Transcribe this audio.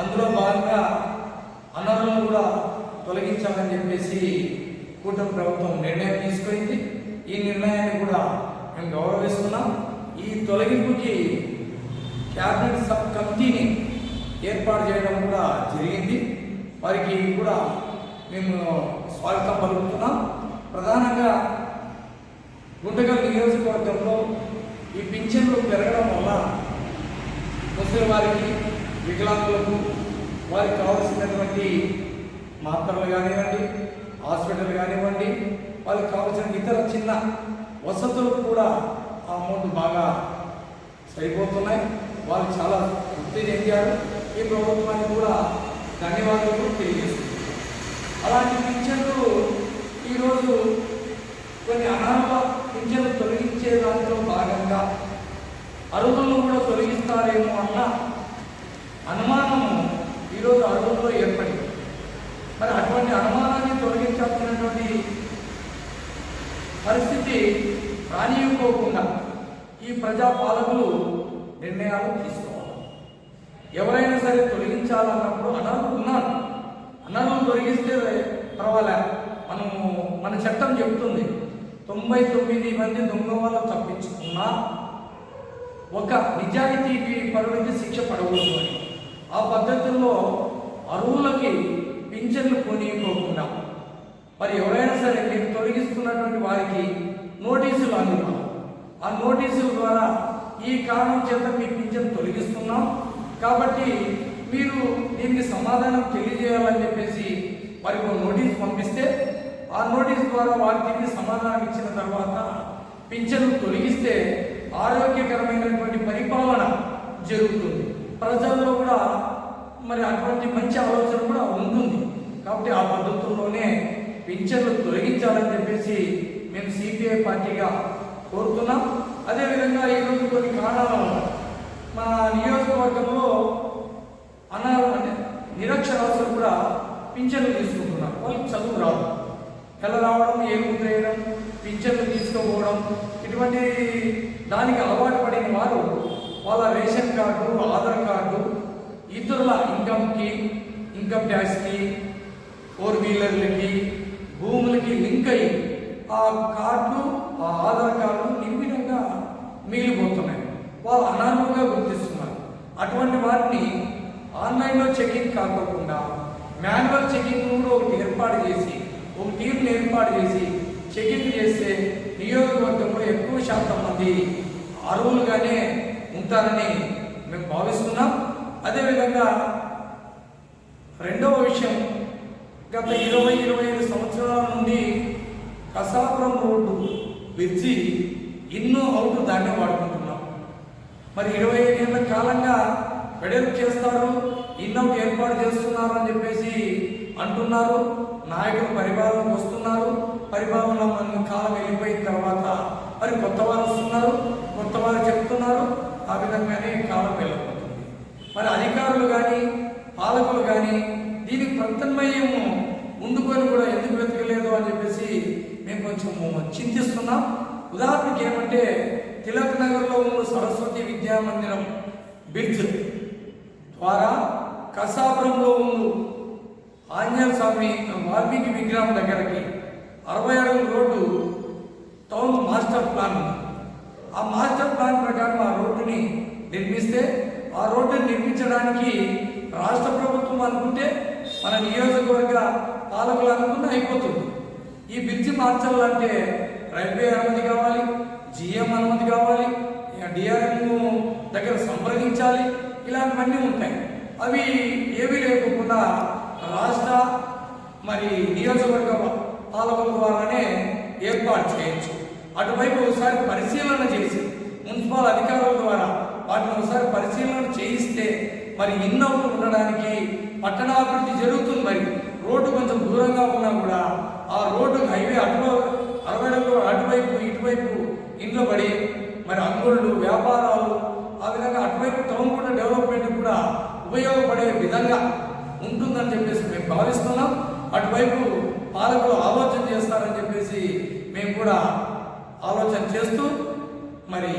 అందులో భాగంగా అనర్హులను కూడా తొలగించాలని చెప్పేసి కూటమి ప్రభుత్వం నిర్ణయం తీసుకుంది. ఈ నిర్ణయాన్ని కూడా మేము గౌరవిస్తున్నాం. ఈ తొలగింపుకి క్యాబినెట్ సబ్ కమిటీని ఏర్పాటు చేయడం కూడా జరిగింది. వారికి కూడా మేము స్వాగతం పలుకుతున్నాం. ప్రధానంగా గుంటకల్ నియోజకవర్గంలో ఈ పింఛన్లు పెరగడం వల్ల ముసలి వారికి వికలాంగులకు వారికి కావాల్సినటువంటి మాత్రలు కానివ్వండి హాస్పిటల్ కానివ్వండి వాళ్ళకి కావాల్సిన ఇతర చిన్న వసతులకు కూడా ఆ అమౌంట్ బాగా సరిపోతున్నాయి. వాళ్ళు చాలా తృప్తి చెందారు. ఈ ప్రభుత్వానికి కూడా ధన్యవాదాలు తెలియజేస్తుంది అలాంటి పింఛన్లు ఈరోజు కొన్ని అనాథ పింఛన్లు తొలగించే దాంట్లో భాగంగా అరుదులు కూడా తొలగిస్తారేమో అన్న ఈరోజు అరువుల్లో ఏర్పడింది మరి అటువంటి అనుమానాన్ని తొలగించాల్సినటువంటి పరిస్థితి రానియకోకుండా ఈ ప్రజా పాలకులు నిర్ణయాలు తీసుకోవాలి. ఎవరైనా సరే తొలగించాలన్నప్పుడు అనర్హులు ఉన్నారు అనర్హులు తొలగిస్తే పర్వాలే మనము మన చట్టం చెప్తుంది తొంభై తొమ్మిది మంది దొంగ వాళ్ళు తప్పించుకున్నా ఒక నిజాయితీ పరుడికి శిక్ష పడకూడదు అని ఆ పద్ధతుల్లో అరువులకి పింఛన్లు కొనియకోకుండా మరి ఎవరైనా సరే మీకు తొలగిస్తున్నటువంటి వారికి నోటీసులు అందుతాం ఆ నోటీసుల ద్వారా ఈ కారణం చేత మీ పింఛన్ తొలగిస్తున్నాం. కాబట్టి మీరు దీనికి సమాధానం తెలియజేయాలని చెప్పేసి వారికి ఒక నోటీస్ పంపిస్తే ఆ నోటీస్ ద్వారా వారు దీనికి సమాధానం ఇచ్చిన తర్వాత పింఛను తొలగిస్తే ఆరోగ్యకరమైనటువంటి పరిపాలన జరుగుతుంది. ప్రజల్లో కూడా మరి అటువంటి మంచి ఆలోచన కూడా ఉంటుంది. కాబట్టి ఆ పద్ధతుల్లోనే పింఛన్లు తొలగించాలని చెప్పేసి మేము సిపిఐ పార్టీగా కోరుతున్నాం. అదేవిధంగా ఈరోజు కొన్ని కారణాల వల్ల మా నియోజకవర్గంలో అనాథ అంటే కూడా పింఛన్లు తీసుకుంటున్నారు. వాళ్ళకి చదువు రాదు ఎలా రావడం ఏమి వేయడం పింఛన్లు తీసుకోపోవడం ఇటువంటి దానికి అలవాటు పడిన వారు వాళ్ళ రేషన్ కార్డు ఆధార్ కార్డు ఇతరుల ఇన్కమ్కి ఇన్కమ్ ట్యాక్స్కి ఫోర్ వీలర్లకి లింక్ అయ్యి ఆ కార్డు ఆ ఆధార్ కార్డు నిమ్మిడంగా మిగిలిపోతున్నాయి. వాళ్ళు అనార్హులుగా గుర్తిస్తున్నారు. అటువంటి వారిని ఆన్లైన్లో చెకింగ్ కాకోకుండా మాన్యువల్ చెకింగ్ కూడా ఒకటి ఏర్పాటు చేసి ఒక టీంని ఏర్పాటు చేసి చెకింగ్ చేస్తే నియోజకవర్గంలో ఎక్కువ శాతం మంది అర్హులుగానే ఉంటారని మేము భావిస్తున్నాం. అదేవిధంగా రెండవ విషయం గత ఇరవై ఇరవై ఐదు సంవత్సరాల నుండి కసాపురం రోడ్డు బ్రిడ్జి ఎన్నో అవుట్ దాన్నే వాడుకుంటున్నాం. మరి ఇరవై ఐదేళ్ళ కాలంగా వెడల్పు చేస్తారు ఇన్నౌట్ ఏర్పాటు చేస్తున్నారు అని చెప్పేసి అంటున్నారు. నాయకులు పరిపాలనకు వస్తున్నారు. పరిపాలన మన కాలం వెళ్ళిపోయిన తర్వాత మరి కొత్త వారు వస్తున్నారు కొత్త వారు చెప్తున్నారు. ఆ విధంగానే కాలం వెళ్ళబోతుంది. మరి అధికారులు కానీ పాలకులు కానీ దీనికి ప్రత్యామ్నాయము ఉండుకొని కూడా ఎందుకు వెతకలేదు అని చెప్పేసి మేము కొంచెం చింతిస్తున్నాం. ఉదాహరణకి ఏమంటే తిలక్ నగర్లో ఉన్న సరస్వతి విద్యా మందిరం బ్రిడ్జ్ ద్వారా కసాపురంలో ఉన్న ఆంజనేయ స్వామి వాల్మీకి విగ్రహం దగ్గరకి అరవై అడుగుల రోడ్డు టౌన్ మాస్టర్ ప్లాన్ ఉంది. ఆ మాస్టర్ ప్లాన్ ప్రకారం ఆ రోడ్డుని నిర్మిస్తే ఆ రోడ్డుని నిర్మించడానికి రాష్ట్ర ప్రభుత్వం అనుకుంటే మన నియోజకవర్గ పాలకులు అనుకున్న అయిపోతుంది. ఈ బ్రిడ్జి మార్చాలంటే రైల్వే అనుమతి కావాలి జిఎం అనుమతి కావాలి డిఆర్ఎం దగ్గర సంప్రదించాలి ఇలాంటివన్నీ ఉంటాయి. అవి ఏమీ లేకుండా రాష్ట్ర మరి నియోజకవర్గ పాలకుల ద్వారానే ఏర్పాటు చేయొచ్చు. అటువైపు ఒకసారి పరిశీలన చేసి మున్సిపల్ అధికారుల ద్వారా వాటిని ఒకసారి పరిశీలన చేయిస్తే మరి ఇన్నౌట్ ఉండడానికి పట్టణాభివృద్ధి జరుగుతుంది మరి. రోడ్డు కొంచెం దూరంగా ఉన్నా కూడా ఆ రోడ్డు హైవే అటు అరవై అటువైపు ఇటువైపు ఇంట్లో పడి మరి అంగుళ్ళు వ్యాపారాలు ఆ విధంగా అటువైపు టౌన్ కూడా డెవలప్మెంట్ కూడా ఉపయోగపడే విధంగా ఉంటుందని చెప్పేసి మేము భావిస్తున్నాం. అటువైపు పాలకులు ఆలోచన చేస్తారని చెప్పేసి మేము కూడా ఆలోచన చేస్తూ మరి